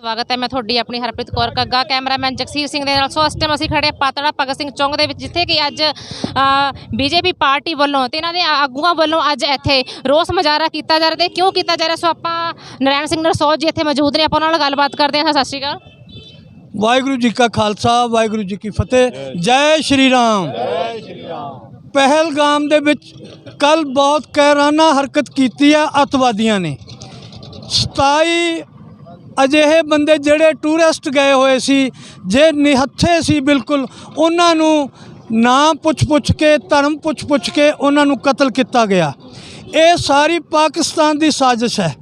ਸਵਾਗਤ ਹੈ ਮੈਂ ਤੁਹਾਡੀ ਆਪਣੀ ਹਰਪ੍ਰੀਤ ਕੌਰ ਕੱਗਾ ਕੈਮਰਾਮੈਨ ਜਗਸੀਰ ਸਿੰਘ ਦੇ ਨਾਲ। ਸੋ ਇਸ ਟਾਈਮ ਅਸੀਂ ਖੜੇ ਪਾਤੜਾ ਭਗਤ ਸਿੰਘ ਚੌਂਕ ਦੇ ਵਿੱਚ ਜਿੱਥੇ ਕਿ ਅੱਜ ਬੀਜੇਪੀ ਪਾਰਟੀ ਵੱਲੋਂ ਤੇ ਇਹਨਾਂ ਦੇ ਆਗੂਆਂ ਵੱਲੋਂ ਅੱਜ ਇੱਥੇ ਰੋਸ ਮੁਜ਼ਾਹਰਾ ਕੀਤਾ ਜਾ ਰਿਹਾ ਤੇ ਕਿਉਂ ਕੀਤਾ ਜਾ ਰਿਹਾ? ਸੋ ਆਪਾਂ ਨਰੈਣ ਸਿੰਘ ਨਰਸੋਜ ਜੀ ਇੱਥੇ ਮੌਜੂਦ ਨੇ ਆਪਾਂ ਉਹਨਾਂ ਨਾਲ ਗੱਲਬਾਤ ਕਰਦੇ ਹਾਂ। ਸਤਿ ਸ਼੍ਰੀ ਅਕਾਲ। ਵਾਹਿਗੁਰੂ ਜੀ ਕਾ ਖਾਲਸਾ ਵਾਹਿਗੁਰੂ ਜੀ ਕੀ ਫਤਿਹ। ਜੈ ਸ਼੍ਰੀ ਰਾਮ। ਜੈ ਸ਼੍ਰੀ ਰਾਮ। ਪਹਿਲਗਾਮ ਦੇ ਵਿੱਚ ਕੱਲ ਬਹੁਤ ਕਹਿਰਾਨਾ ਹਰਕਤ ਕੀਤੀ ਹੈ ਅਤਵਾਦੀਆਂ ਨੇ। 27 ਅਜਿਹੇ ਬੰਦੇ ਜਿਹੜੇ ਟੂਰਿਸਟ ਗਏ ਹੋਏ ਸੀ, ਜੇ ਨਿਹੱਥੇ ਸੀ ਬਿਲਕੁਲ, ਉਹਨਾਂ ਨੂੰ ਨਾਂ ਪੁੱਛ ਪੁੱਛ ਕੇ, ਧਰਮ ਪੁੱਛ ਪੁੱਛ ਕੇ ਉਹਨਾਂ ਨੂੰ ਕਤਲ ਕੀਤਾ ਗਿਆ। ਇਹ ਸਾਰੀ ਪਾਕਿਸਤਾਨ ਦੀ ਸਾਜ਼ਿਸ਼ ਹੈ।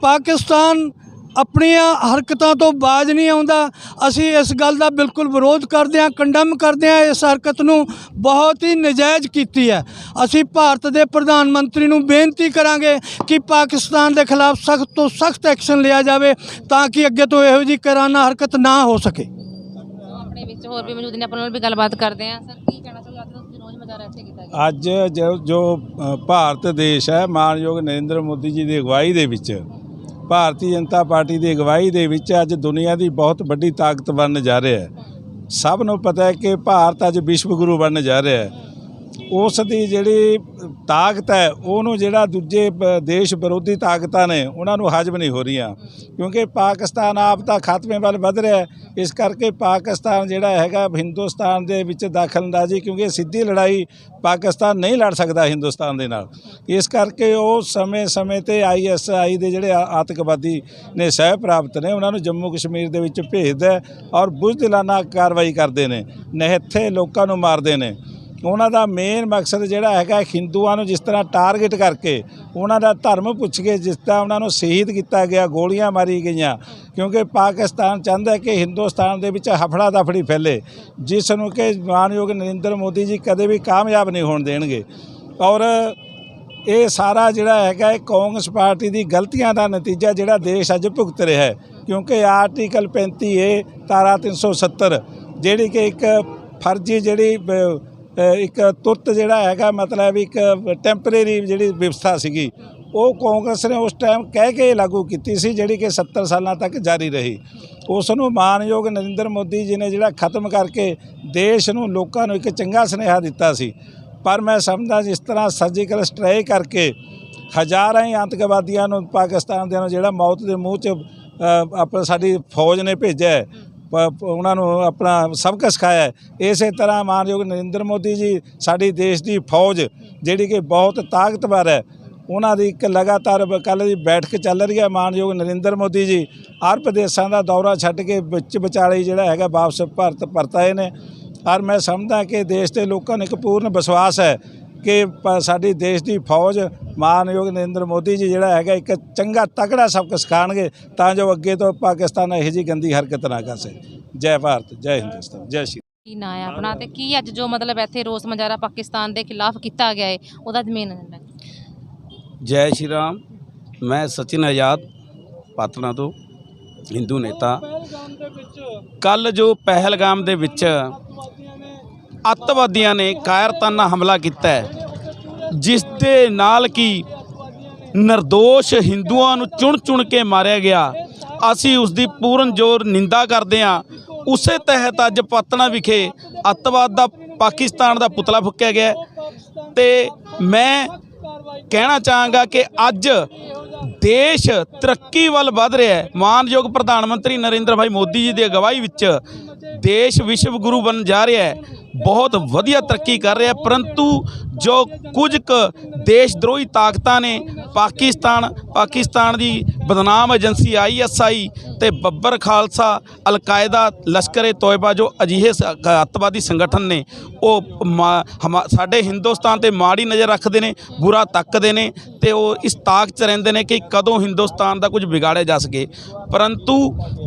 ਪਾਕਿਸਤਾਨ ਆਪਣੀਆਂ ਹਰਕਤਾਂ ਤੋਂ ਬਾਜ ਨਹੀਂ ਆਉਂਦਾ। ਅਸੀਂ ਇਸ ਗੱਲ ਦਾ ਬਿਲਕੁਲ ਵਿਰੋਧ ਕਰਦੇ ਹਾਂ ਕੰਡਮ ਕਰਦੇ ਹਾਂ ਇਸ ਹਰਕਤ ਨੂੰ ਬਹੁਤ ਹੀ ਨਜਾਇਜ਼ ਕੀਤੀ ਹੈ। ਅਸੀਂ ਭਾਰਤ ਦੇ ਪ੍ਰਧਾਨ ਮੰਤਰੀ ਨੂੰ ਬੇਨਤੀ ਕਰਾਂਗੇ ਕਿ ਪਾਕਿਸਤਾਨ ਦੇ ਖਿਲਾਫ ਸਖਤ ਤੋਂ ਸਖਤ ਐਕਸ਼ਨ ਲਿਆ ਜਾਵੇ ਤਾਂ ਕਿ ਅੱਗੇ ਤੋਂ ਇਹੋ ਜਿਹੀ ਕਰਾਨਾ ਹਰਕਤ ਨਾ ਹੋ ਸਕੇ। ਆਪਣੇ ਵਿੱਚ ਹੋਰ ਵੀ ਮੌਜੂਦ ਨੇ ਆਪਾਂ ਨਾਲ ਵੀ ਗੱਲਬਾਤ ਕਰਦੇ ਹਾਂ। ਸਰ ਕੀ ਕਹਿਣਾ ਚਾਹੁੰਦੇ ਰੋਜ਼ ਇੱਥੇ ਕੀਤਾ ਗਿਆ। ਅੱਜ ਜੋ ਜੋ ਭਾਰਤ ਦੇਸ਼ ਹੈ ਮਾਨਯੋਗ ਨਰਿੰਦਰ ਮੋਦੀ ਜੀ ਦੀ ਅਗਵਾਈ ਦੇ ਵਿੱਚ ਭਾਰਤੀ ਜਨਤਾ ਪਾਰਟੀ ਦੀ ਅਗਵਾਈ ਦੇ ਵਿੱਚ ਅੱਜ ਦੁਨੀਆ ਦੀ ਬਹੁਤ ਵੱਡੀ ਤਾਕਤ ਬਣਨ ਜਾ ਰਿਹਾ ਹੈ। ਸਭ ਨੂੰ ਪਤਾ ਹੈ ਕਿ ਭਾਰਤ ਅੱਜ ਵਿਸ਼ਵ ਗੁਰੂ ਬਣਨ ਜਾ ਰਿਹਾ ਹੈ। ਉਸ ਦੀ ਜਿਹੜੀ ਤਾਕਤ ਹੈ, ਉਹਨੂੰ ਜਿਹੜਾ ਦੂਜੇ ਦੇਸ਼ ਵਿਰੋਧੀ ਤਾਕਤਾਂ ਨੇ, ਉਹਨਾਂ ਨੂੰ ਹਾਜ਼ਮ ਨਹੀਂ ਹੋ ਰਹੀਆਂ। ਕਿਉਂਕਿ ਪਾਕਿਸਤਾਨ ਆਪ ਤਾਂ ਖਾਤਮੇ ਵੱਲ ਵਧ ਰਿਹਾ ਇਸ ਕਰਕੇ ਪਾਕਿਸਤਾਨ ਜਿਹੜਾ ਹੈਗਾ, ਹਿੰਦੁਸਤਾਨ ਦੇ ਵਿੱਚ ਦਖਲਅੰਦਾਜ਼ੀ, ਕਿਉਂਕਿ ਸਿੱਧੀ ਲੜਾਈ ਪਾਕਿਸਤਾਨ ਨਹੀਂ ਲੜ ਸਕਦਾ ਹਿੰਦੁਸਤਾਨ ਦੇ ਨਾਲ। ਇਸ ਕਰਕੇ ਉਹ ਸਮੇਂ-ਸਮੇਂ ਤੇ ਆਈਐਸਆਈ ਦੇ ਜਿਹੜੇ ਆਤੰਕਵਾਦੀ ਨੇ ਸਹਿ ਪ੍ਰਾਪਤ ਨੇ, ਉਹਨਾਂ ਨੂੰ ਜੰਮੂ ਕਸ਼ਮੀਰ ਦੇ ਵਿੱਚ ਭੇਜਦਾ ਹੈ ਔਰ ਬੁਜ਼ਦਿਲਾਨਾ ਕਾਰਵਾਈ ਕਰਦੇ ਨੇ, ਨਿਹੱਥੇ ਲੋਕਾਂ ਨੂੰ ਮਾਰਦੇ ਨੇ। ਉਹਨਾਂ ਦਾ ਮੇਨ ਮਕਸਦ ਜਿਹੜਾ ਹੈਗਾ ਹਿੰਦੂਆਂ ਨੂੰ ਜਿਸ ਤਰ੍ਹਾਂ ਟਾਰਗੇਟ ਕਰਕੇ ਉਹਨਾਂ ਦਾ ਧਰਮ ਪੁੱਛ ਕੇ ਜਿਸ ਤਰ੍ਹਾਂ ਉਹਨਾਂ ਨੂੰ ਸ਼ਹੀਦ ਕੀਤਾ ਗਿਆ, ਗੋਲੀਆਂ ਮਾਰੀ ਗਈਆਂ। ਕਿਉਂਕਿ ਪਾਕਿਸਤਾਨ ਚਾਹੁੰਦਾ ਕਿ ਹਿੰਦੁਸਤਾਨ ਦੇ ਵਿੱਚ ਹਫੜਾ ਦਫੜੀ ਫੈਲੇ, ਜਿਸ ਨੂੰ ਕਿ ਮਾਨਯੋਗ ਨਰਿੰਦਰ ਮੋਦੀ ਜੀ ਕਦੇ ਵੀ ਕਾਮਯਾਬ ਨਹੀਂ ਹੋਣ ਦੇਣਗੇ। ਔਰ ਇਹ ਸਾਰਾ ਜਿਹੜਾ ਹੈਗਾ ਇਹ ਕਾਂਗਰਸ ਪਾਰਟੀ ਦੀ ਗਲਤੀਆਂ ਦਾ ਨਤੀਜਾ ਜਿਹੜਾ ਦੇਸ਼ ਅੱਜ ਭੁਗਤ ਰਿਹਾ ਹੈ। ਕਿਉਂਕਿ ਆਰਟੀਕਲ 35 ਏ, ਧਾਰਾ 370 ਜਿਹੜੀ ਕਿ ਇੱਕ ਫਰਜ਼ੀ ਜਿਹੜੀ ਇੱਕ ਤੁਰਤ ਜਿਹੜਾ ਹੈਗਾ ਮਤਲਬ ਇੱਕ ਟੈਂਪਰੇਰੀ ਜਿਹੜੀ ਵਿਵਸਥਾ ਸੀਗੀ ਉਹ ਕਾਂਗਰਸ ਨੇ ਉਸ ਟਾਈਮ ਕਹਿ ਕੇ ਲਾਗੂ ਕੀਤੀ ਸੀ ਜਿਹੜੀ ਕਿ 70 ਸਾਲਾਂ ਤੱਕ ਜਾਰੀ ਰਹੀ। ਉਸ ਨੂੰ ਮਾਨਯੋਗ ਨਰਿੰਦਰ ਮੋਦੀ ਜੀ ਨੇ ਜਿਹੜਾ ਖਤਮ ਕਰਕੇ ਦੇਸ਼ ਨੂੰ ਲੋਕਾਂ ਨੂੰ ਇੱਕ ਚੰਗਾ ਸੁਨੇਹਾ ਦਿੱਤਾ ਸੀ। ਪਰ ਮੈਂ ਸਮਝਦਾ ਜਿਸ ਤਰ੍ਹਾਂ ਸਰਜੀਕਲ ਸਟ੍ਰਾਈਕ ਕਰਕੇ ਹਜ਼ਾਰਾਂ ਹੀ ਆਤੰਕਵਾਦੀਆਂ ਨੂੰ ਪਾਕਿਸਤਾਨ ਦੇ ਨੂੰ ਜਿਹੜਾ ਮੌਤ ਦੇ ਮੂੰਹ 'ਚ ਅ, ਆਪਣਾ ਸਾਡੀ ਫੌਜ ਨੇ ਭੇਜਿਆ ਉਹਨਾਂ ਨੂੰ ਆਪਣਾ ਸਬਕ ਸਿਖਾਇਆ ਇਸੇ ਤਰ੍ਹਾਂ ਮਾਨਯੋਗ ਨਰਿੰਦਰ ਮੋਦੀ ਜੀ, ਸਾਡੀ ਦੇਸ਼ ਦੀ ਫੌਜ, ਜਿਹੜੀ ਕਿ ਬਹੁਤ ਤਾਕਤਵਰ ਹੈ, ਉਹਨਾਂ ਦੀ ਇੱਕ ਲਗਾਤਾਰ ਕੱਲ੍ਹ ਦੀ ਬੈਠਕ ਚੱਲ ਰਹੀ ਹੈ। ਮਾਨਯੋਗ ਨਰਿੰਦਰ ਮੋਦੀ ਜੀ ਅਰਬ ਦੇਸ਼ਾਂ ਦਾ ਦੌਰਾ ਛੱਡ ਕੇ ਵਿੱਚ ਵਿਚਾਲੇ ਜਿਹੜਾ ਹੈਗਾ, ਵਾਪਸ ਭਾਰਤ ਪਰਤਾਏ ਨੇ। ਔਰ ਮੈਂ ਸਮਝਦਾ ਕਿ ਦੇਸ਼ ਦੇ ਲੋਕਾਂ ਨੂੰ ਇੱਕ ਪੂਰਨ ਵਿਸ਼ਵਾਸ ਹੈ ਕਿ ਪ- ਸਾਡੀ ਦੇਸ਼ ਦੀ ਫੌਜ ਮਾਨਯੋਗ ਨਰਿੰਦਰ ਮੋਦੀ ਜੀ ਜਿਹੜਾ ਹੈਗਾ ਇੱਕ ਚੰਗਾ ਤਕੜਾ ਸਬਕ ਸਿਖਾਉਣਗੇ ਤਾਂ ਜੋ ਅੱਗੇ ਤੋਂ ਪਾਕਿਸਤਾਨ ਇਹੋ ਜਿਹੀ ਗੰਦੀ ਹਰਕਤ ਨਾ ਕਰ ਸਕੇ। ਜੈ ਭਾਰਤ ਜੈ ਹਿੰਦੁਸਤਾਨ ਜੈ ਸ਼੍ਰੀ ਕੀ ਨਾਂ ਹੈ ਆਪਣਾ ਤੇ ਕੀ ਅੱਜ ਜੋ ਮਤਲਬ ਇੱਥੇ ਰੋਸ ਮੁਜ਼ਾਹਰਾ ਪਾਕਿਸਤਾਨ ਦੇ ਖਿਲਾਫ ਕੀਤਾ ਗਿਆ ਹੈ ਉਹਦਾ ਜ਼ਮੀਨ ਏਜੰਡਾ ਜੈ ਸ਼੍ਰੀ ਰਾਮ ਮੈਂ ਸਚਿਨ ਆਜ਼ਾਦ ਪਾਤਨਾ ਤੋਂ ਹਿੰਦੂ ਨੇਤਾ। ਕੱਲ ਜੋ ਪਹਿਲਗਾਮ ਦੇ ਵਿੱਚ ਅੱਤਵਾਦੀਆਂ ਨੇ ਕਾਇਰਤਾਨਾ ਹਮਲਾ ਕੀਤਾ ਹੈ ਜਿਸ ਦੇ ਨਾਲ ਕਿ ਨਿਰਦੋਸ਼ ਹਿੰਦੂਆਂ ਨੂੰ ਚੁਣ-ਚੁਣ ਕੇ ਮਾਰਿਆ ਗਿਆ। ਅਸੀਂ ਉਸ ਦੀ ਪੂਰਨ ਜੋਰ ਨਿੰਦਾ ਕਰਦੇ ਹਾਂ। ਉਸੇ ਤਹਿਤ ਅੱਜ ਪਤਨਾ ਵਿਖੇ ਅੱਤਵਾਦ ਦਾ ਪਾਕਿਸਤਾਨ ਦਾ ਪੁਤਲਾ ਫੁੱਕਿਆ ਗਿਆ ਹੈ ਤੇ ਮੈਂ ਕਹਿਣਾ ਚਾਹਾਂਗਾ ਕਿ ਅੱਜ ਦੇਸ਼ ਤਰੱਕੀ ਵੱਲ ਵਧ ਰਿਹਾ ਹੈ। ਮਾਨਯੋਗ ਪ੍ਰਧਾਨ ਮੰਤਰੀ ਨਰਿੰਦਰ ਭਾਈ ਮੋਦੀ ਜੀ ਦੀ ਅਗਵਾਈ ਵਿੱਚ ਦੇਸ਼ ਵਿਸ਼ਵ ਗੁਰੂ ਬਣ ਜਾ ਰਿਹਾ ਹੈ। ਬਹੁਤ ਵਧੀਆ ਤਰੱਕੀ ਕਰ ਰਿਹਾ ਪਰੰਤੂ ਜੋ ਕੁਝ ਕੁ ਦੇਸ਼ ਦਰੋਹੀ ਤਾਕਤਾਂ ਨੇ, ਪਾਕਿਸਤਾਨ ਪਾਕਿਸਤਾਨ ਦੀ ਬਦਨਾਮ ਏਜੰਸੀ ਆਈਐਸਆਈ ਤੇ ਬੱਬਰ ਖਾਲਸਾ, ਅਲ-ਕਾਇਦਾ, ਲਸ਼ਕਰ-ਏ ਤੋਇਬਾ ਜੋ ਅਜਿਹੇ ਸ- ਅੱਤਵਾਦੀ ਸੰਗਠਨ ਨੇ, ਉਹ ਮਾ- ਹਮਾ- ਸਾਡੇ ਹਿੰਦੁਸਤਾਨ ਤੇ ਮਾੜੀ ਨਜ਼ਰ ਰੱਖਦੇ ਨੇ, ਬੁਰਾ ਤੱਕਦੇ ਨੇ ਤੇ ਉਹ ਇਸ ਤਾਕ 'ਚ ਰਹਿੰਦੇ ਨੇ ਕਿ ਕਦੋਂ ਹਿੰਦੁਸਤਾਨ ਦਾ ਕੁਝ ਵਿਗਾੜਿਆ ਜਾ ਸਕੇ। ਪਰੰਤੂ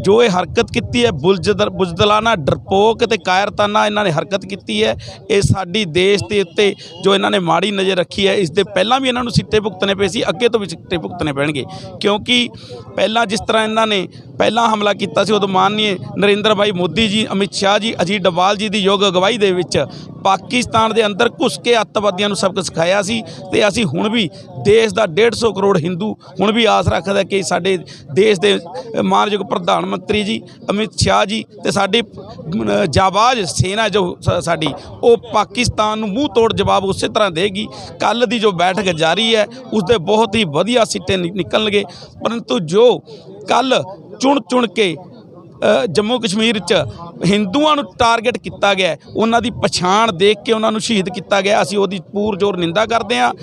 ਜੋ ਇਹ ਹਰਕਤ ਕੀਤੀ ਹੈ, ਬੁਲਜਦਰ ਬੁਜ਼ਦਲਾਨਾ, ਡਰਪੋਕ ਤੇ ਕਾਇਰਤਾਨਾ ਇਹਨਾਂ ਨੇ ਹਰਕਤ ਕੀਤੀ ਹੈ। ਇਹ ਸਾਡੀ ਦੇਸ਼ ਦੇ ਉੱਤੇ ਜੋ ਇਹਨਾਂ ਨੇ ਮਾੜੀ ਨਜ਼ਰ ਰੱਖੀ ਹੈ, ਇਸ ਦੇ ਪਹਿਲਾਂ ਵੀ ਇਹਨਾਂ ਨੂੰ ਸਿੱਟੇ ਭੁਗਤਣੇ ਪਏ ਸੀ, ਅੱਗੇ ਤੋਂ ਵੀ ਸਿੱਟੇ ਭੁਗਤਣੇ ਪੈਣਗੇ। ਕਿਉਂਕਿ ਪਹਿਲਾਂ ਜਿਸ ਤਰ੍ਹਾਂ ਇਹਨਾਂ ਨੇ ਪਹਿਲਾਂ ਹਮਲਾ ਕੀਤਾ ਸੀ, ਉਦੋਂ ਮਾਨਨੀय ਨਰਿੰਦਰ ਭਾਈ ਮੋਦੀ ਜੀ, ਅਮਿਤ ਸ਼ਾਹ ਜੀ, ਅਜੀਤ ਡਵਾਲ ਜੀ ਦੀ ਯੋਗ ਅਗਵਾਈ ਦੇ ਵਿੱਚ ਪਾਕਿਸਤਾਨ ਦੇ ਅੰਦਰ ਘੁਸ ਕੇ ਅੱਤਵਾਦੀਆਂ ਨੂੰ ਸਬਕ ਸਿਖਾਇਆ ਸੀ ਤੇ ਅਸੀਂ ਹੁਣ ਵੀ ਦੇਸ਼ ਦਾ 150 ਕਰੋੜ ਹਿੰਦੂ ਹੁਣ ਵੀ ਆਸ ਰੱਖਦਾ ਕਿ ਸਾਡੇ ਦੇਸ਼ ਦੇ ਮਾਨਯੋਗ ਪ੍ਰਧਾਨ ਮੰਤਰੀ ਜੀ, ਅਮਿਤ ਸ਼ਾਹ ਜੀ ਤੇ ਸਾਡੀ ਜਾਬਾਜ਼ ਸੈਨਾ ਜੋ ਸਾਡੀ, ਉਹ ਪਾਕਿਸਤਾਨ ਨੂੰ ਮੂੰਹ ਤੋੜ ਜਵਾਬ ਉਸੇ ਤਰ੍ਹਾਂ ਦੇਗੀ। ਕੱਲ ਦੀ ਜੋ ਬੈਠਕ ਜਾਰੀ ਹੈ ਉਸ ਦੇ ਬਹੁਤ ਹੀ ਵਧੀਆ ਸਿੱਟੇ ਨਿ- ਨਿਕਲਣਗੇ। ਪਰੰਤੂ ਜੋ ਕੱਲ ਚੁਣ ਚੁਣ ਕੇ ਜੰਮੂ ਕਸ਼ਮੀਰ 'ਚ ਹਿੰਦੂਆਂ ਨੂੰ ਟਾਰਗੇਟ ਕੀਤਾ ਗਿਆ, ਉਹਨਾਂ ਦੀ ਪਛਾਣ ਦੇਖ ਕੇ ਉਹਨਾਂ ਨੂੰ ਸ਼ਹੀਦ ਕੀਤਾ ਗਿਆ, ਅਸੀਂ ਉਹਦੀ ਪੂਰ ਜ਼ੋਰ ਨਿੰਦਾ ਕਰਦੇ ਹਾਂ।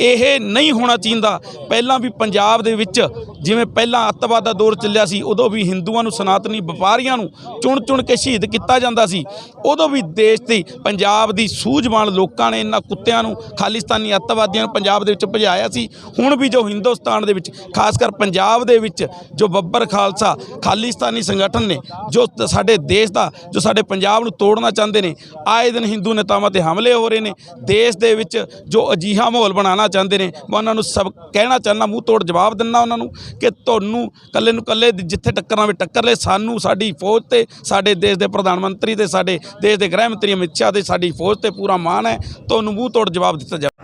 ਇਹ ਨਹੀਂ ਹੋਣਾ ਚਾਹੀਦਾ। ਪਹਿਲਾਂ ਵੀ ਪੰਜਾਬ ਦੇ ਵਿੱਚ ਜਿਵੇਂ ਪਹਿਲਾਂ ਅੱਤਵਾਦ ਦਾ ਦੌਰ ਚੱਲਿਆ ਸੀ, ਉਦੋਂ ਵੀ ਹਿੰਦੂਆਂ ਨੂੰ, ਸਨਾਤਨੀ ਵਪਾਰੀਆਂ ਨੂੰ ਚੁਣ ਚੁਣ ਕੇ ਸ਼ਹੀਦ ਕੀਤਾ ਜਾਂਦਾ ਸੀ। ਉਦੋਂ ਵੀ ਦੇਸ਼ ਦੀ, ਪੰਜਾਬ ਦੀ ਸੂਝਵਾਨ ਲੋਕਾਂ ਨੇ ਇਹਨਾਂ ਕੁੱਤਿਆਂ ਨੂੰ, ਖਾਲਿਸਤਾਨੀ ਅੱਤਵਾਦੀਆਂ ਨੂੰ ਪੰਜਾਬ ਦੇ ਵਿੱਚ ਭਜਾਇਆ ਸੀ। ਹੁਣ ਵੀ ਜੋ ਹਿੰਦੁਸਤਾਨ ਦੇ ਵਿੱਚ, ਖਾਸ ਕਰ ਪੰਜਾਬ ਦੇ ਵਿੱਚ ਜੋ ਬੱਬਰ ਖਾਲਸਾ, ਖਾਲਿਸਤਾਨੀ ਸੰਗਠਨ ਨੇ, ਜੋ ਸਾਡੇ ਦੇਸ਼ ਦਾ, ਜੋ ਸਾਡੇ ਪੰਜਾਬ ਨੂੰ ਤੋੜਨਾ ਚਾਹੁੰਦੇ ਨੇ, ਆਏ ਦਿਨ ਹਿੰਦੂ ਨੇਤਾਵਾਂ ਤੇ ਹਮਲੇ ਹੋ ਰਹੇ ਨੇ। ਦੇਸ਼ ਦੇ ਵਿੱਚ ਜੋ ਅਜੀਹਾ ਮਾਹੌਲ ਬਣਾਉਣਾ ਚਾਹੁੰਦੇ ਨੇ ਮੈਂ ਉਹਨਾਂ ਨੂੰ ਸਭ ਕਹਿਣਾ ਚਾਹਨਾ ਮੂੰਹ ਤੋੜ ਜਵਾਬ ਦਿੰਨਾ ਉਹਨਾਂ ਨੂੰ ਕਿ ਤੁਹਾਨੂੰ ਕੱਲੇ ਨੂੰ ਕੱਲੇ ਜਿੱਥੇ ਟੱਕਰਾਂ ਵਿੱਚ ਟੱਕਰ ਲੈ ਸਾਨੂੰ ਸਾਡੀ ਫੌਜ ਤੇ ਸਾਡੇ ਦੇਸ਼ ਦੇ ਪ੍ਰਧਾਨ ਮੰਤਰੀ ਤੇ ਸਾਡੇ ਦੇਸ਼ ਦੇ ਗ੍ਰਹਿ ਮੰਤਰੀ ਅਮਿਤ ਸ਼ਾਹ ਦੇ ਸਾਡੀ ਫੌਜ ਤੇ ਪੂਰਾ ਮਾਣ ਹੈ ਤੁਹਾਨੂੰ ਮੂੰਹ ਤੋੜ ਜਵਾਬ ਦਿੱਤਾ ਜਾਵੇ